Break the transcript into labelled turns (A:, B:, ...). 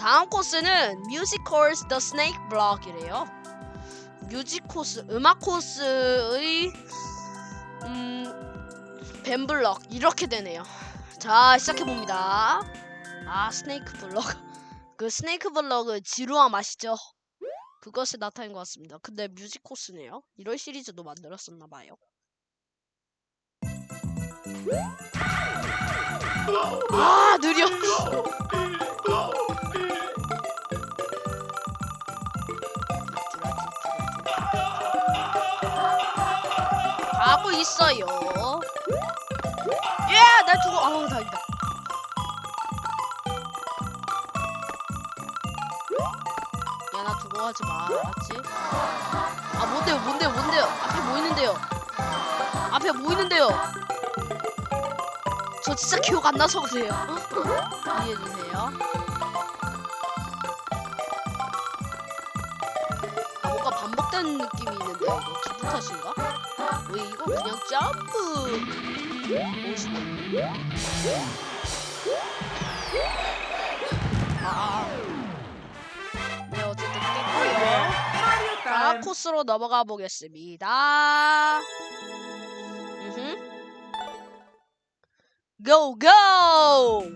A: 다음 코스는 뮤직 코스 더 스네이크 블럭이래요. 뮤직 코스, 음악 코스의 음 뱀블럭 이렇게 되네요. 자 시작해 봅니다. 아 스네이크 블럭. 그 스네이크 블럭은 지루함 아시죠? 그것이 나타낸 것 같습니다. 근데 뮤직 코스네요. 이런 시리즈도 만들었었나 봐요. 아 느려. 있어요. 예, 날 두고 아우 다행이다. 야, 나 두고 가지 마, 알았지? 아, 뭔데요, 뭔데요, 뭔데요? 앞에 뭐 있는데요? 앞에 뭐 있는데요? 저 진짜 기억 안 나서 그래요. 이해해주세요. 아, 뭔가 반복되는 느낌이 있는데 이거 기분 탓인가? 왜 이거 그냥 점프 멋있네 아. 네 어쨌든 깼고요 자
B: 타임.
A: 코스로 넘어가 보겠습니다 음흠. Go go